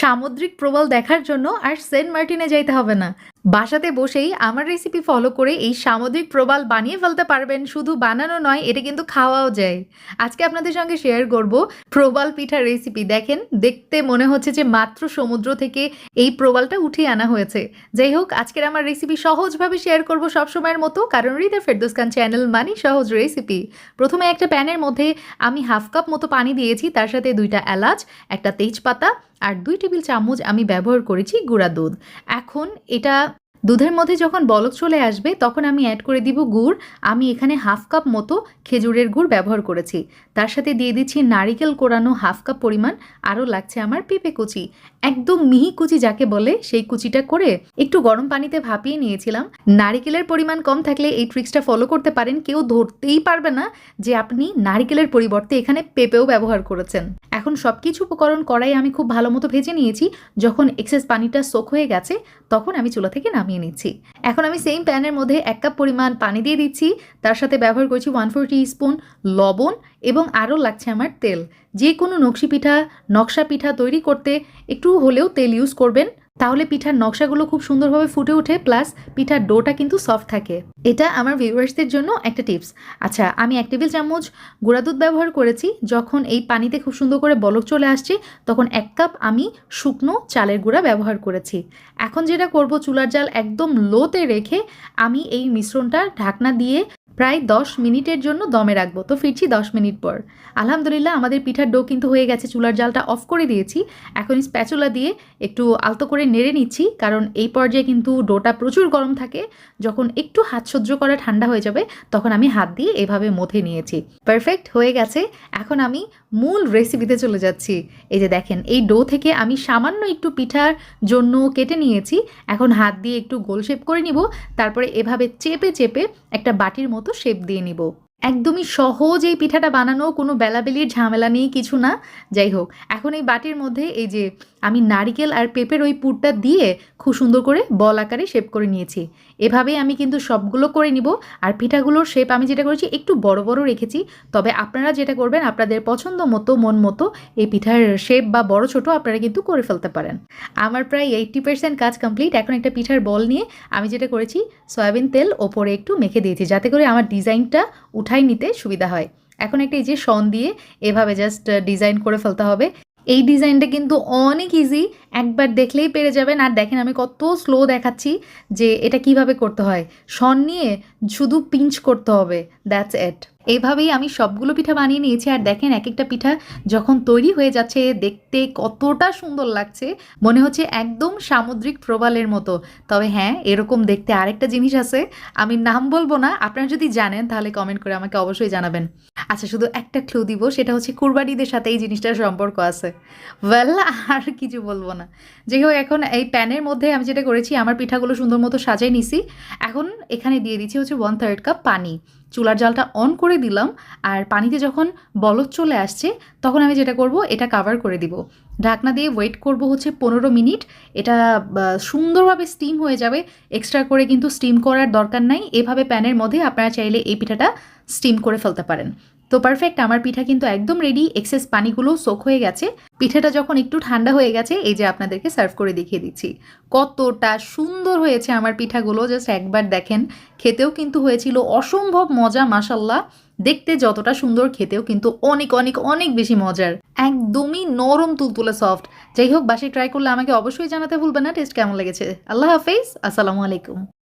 সামুদ্রিক প্রবল দেখার জন্য আর সেন্ট মার্টিনে যাইতে হবে না। বাসাতে বসেই আমার রেসিপি ফলো করে এই সামুদ্রিক প্রবাল বানিয়ে ফেলতে পারবেন। শুধু বানানো নয়, এটা কিন্তু খাওয়াও যায়। আজকে আপনাদের সঙ্গে শেয়ার করব প্রবাল পিঠার রেসিপি দেখেন, দেখতে মনে হচ্ছে যে মাত্র সমুদ্র থেকে এই প্রবালটা উঠিয়ে আনা হয়েছে। যাই হোক, আজকের আমার রেসিপি সহজভাবে শেয়ার করব সবসময়ের মতো, কারণ রিদা ফেরদোস খান চ্যানেল মানি সহজ রেসিপি প্রথমে একটা প্যানের মধ্যে আমি হাফ কাপ মতো পানি দিয়েছি, তার সাথে দুইটা এলাচ, একটা তেজপাতা, আর দুই টেবিল চামচ আমি ব্যবহার করেছি গুঁড়া দুধ। এখন এটা দুধের মধ্যে যখন বলক চলে আসবে, তখন আমি অ্যাড করে দিব গুড়। আমি এখানে হাফ কাপ মতো খেজুরের গুড় ব্যবহার করেছি। তার সাথে দিয়ে দিচ্ছি নারিকেল কোরানো হাফ কাপ পরিমাণ। আরও লাগছে আমার পেঁপে কুচি। একদম মিহি কুচি যাকে বলে, সেই কুচিটা করে একটু গরম পানিতে ভাপিয়ে নিয়েছিলাম। নারিকেলের পরিমাণ কম থাকলে এই ট্রিক্সটা ফলো করতে পারেন। কেউ ধরতেই পারবে না যে আপনি নারিকেলের পরিবর্তে এখানে পেঁপেও ব্যবহার করেছেন। এখন সব কিছু উপকরণ করাই আমি খুব ভালো মতো ভেজে নিয়েছি। যখন এক্সেস পানিটা সোক হয়ে গেছে, তখন আমি চুলা থেকে নামিয়ে নিচ্ছি। এখন আমি সেম প্যানের মধ্যে এক কাপ পরিমাণ পানি দিয়ে দিচ্ছি। তার সাথে ব্যবহার করছি ওয়ান ফোর স্পুন লবণ এবং আরও লাগছে আমার তেল। যে কোনো নকশি পিঠা, নকশা পিঠা তৈরি করতে একটু হলেও তেল ইউজ করবেন। তাহলে পিঠার নকশাগুলো খুব সুন্দরভাবে ফুটে ওঠে, প্লাস পিঠার ডোটা কিন্তু সফট থাকে। এটা আমার ভিউয়ার্সদের জন্য একটা টিপস আচ্ছা আমি এক টেবিল চামচ গুঁড়া দুধ ব্যবহার করেছি। যখন এই পানিতে খুব সুন্দর করে বলক চলে আসছে, তখন এক কাপ আমি শুকনো চালের গুঁড়া ব্যবহার করেছি। এখন যেটা করব, চুলার জাল একদম লোতে রেখে আমি এই মিশ্রণটা ঢাকনা দিয়ে প্রায় দশ মিনিটের জন্য দমে রাখব। তো ফিরছি দশ মিনিট পর। আলহামদুলিল্লাহ আমাদের পিঠার ডো কিন্তু হয়ে গেছে। চুলার জালটা অফ করে দিয়েছি। এখন স্প্যাচুলা দিয়ে একটু আলতো করে নেড়ে নিচ্ছি। কারণ এই পর্যায়ে কিন্তু ডোটা প্রচুর গরম থাকে। যখন একটু হাত সহ্য করা ঠান্ডা হয়ে যাবে, তখন আমি হাত দিয়ে এভাবে মথে নিয়েছি। পারফেক্ট হয়ে গেছে। এখন আমি মূল রেসিপিতে চলে যাচ্ছি। এই যে দেখেন, এই ডো থেকে আমি সামান্য একটু পিঠার জন্য কেটে নিয়েছি। এখন হাত দিয়ে একটু গোল শেপ করে নিব। তারপরে এভাবে চেপে চেপে একটা বাটির মতো শেপ দিয়ে নিব। একদমই সহজ এই পিঠাটা বানানো, কোনো বেলাবেলির ঝামেলা নেই, কিছু না। যাই হোক, এখন এই বাটির মধ্যে এই যে আমি নারিকেল আর পেঁপের ওই পুরটা দিয়ে খুব সুন্দর করে বল আকারে শেপ করে নিয়েছি। এভাবেই আমি কিন্তু সবগুলো করে নিব আর পিঠাগুলোর শেপ আমি যেটা করেছি একটু বড় বড় রেখেছি। তবে আপনারা যেটা করবেন, আপনাদের পছন্দ মতো, মন মতো এই পিঠার শেপ বা বড় ছোট আপনারা কিন্তু করে ফেলতে পারেন। আমার প্রায় এইট্টি পার্সেন্ট কাজ কমপ্লিট এখন একটা পিঠার বল নিয়ে আমি যেটা করেছি, সয়াবিন তেল ওপরে একটু মেখে দিয়েছি, যাতে করে আমার ডিজাইনটা উঠাই নিতে সুবিধা হয়। এখন একটা এই যে শন দিয়ে এভাবে জাস্ট ডিজাইন করে ফেলতে হবে। এই ডিজাইনটা কিন্তু অনেক ইজি একবার দেখলেই পেরে যাবেন। আর দেখেন, আমি কত স্লো দেখাচ্ছি যে এটা কীভাবে করতে হয়। শন নিয়ে শুধু পিঞ্চ করতে হবে। দ্যাটস এট এইভাবেই আমি সবগুলো পিঠা বানিয়ে নিয়েছি, আর দেখেন এক একটা পিঠা যখন তৈরি হয়ে যাচ্ছে, দেখতে কতটা সুন্দর লাগছে। মনে হচ্ছে একদম সামুদ্রিক প্রবালের মতো। তবে হ্যাঁ এরকম দেখতে আরেকটা জিনিস আছে, আমি নাম বলব না, আপনারা যদি জানেন তাহলে কমেন্ট করে আমাকে অবশ্যই জানাবেন। আচ্ছা শুধু একটা ক্লু দিব, সেটা হচ্ছে কুরবানিদের সাথে এই জিনিসটার সম্পর্ক আছে। ওয়েল আর কিছু বলব না। যাই হোক, এখন এই প্যানের মধ্যে আমি যেটা করেছি, আমার পিঠাগুলো সুন্দর মতো সাজাই নিছি। এখন এখানে দিয়ে দিচ্ছি হচ্ছে ওয়ান থার্ড কাপ পানি। চুলার জালটা অন করে দিলাম আর পানিতে যখন বলদ চলে আসছে, তখন আমি যেটা করব, এটা কাভার করে দিব। ঢাকনা দিয়ে ওয়েট করব হচ্ছে পনেরো মিনিট। এটা সুন্দরভাবে স্টিম হয়ে যাবে। এক্সট্রা করে কিন্তু স্টিম করার দরকার নাই। এভাবে প্যানের মধ্যে আপনারা চাইলে এই পিঠাটা স্টিম করে ফেলতে পারেন। তো পারফেক্ট আমার পিঠা কিন্তু একদম রেডি এক্সেস পানিগুলো সোক হয়ে গেছে। পিঠাটা যখন একটু ঠান্ডা হয়ে গেছে, এই যে আপনাদেরকে সার্ভ করে দেখিয়ে দিচ্ছি। কতটা সুন্দর হয়েছে আমার পিঠাগুলো জাস্ট একবার দেখেন। খেতেও কিন্তু হয়েছিল অসম্ভব মজা মাসাল্লাহ দেখতে যতটা সুন্দর, খেতেও কিন্তু অনেক অনেক অনেক বেশি মজার। একদমই নরম, তুলতুলে সফট যাই হোক, বাসায় ট্রাই করলে আমাকে অবশ্যই জানাতে ভুলবেন না টেস্ট কেমন লেগেছে? আল্লাহ হাফেজ, আসসালামু আলাইকুম।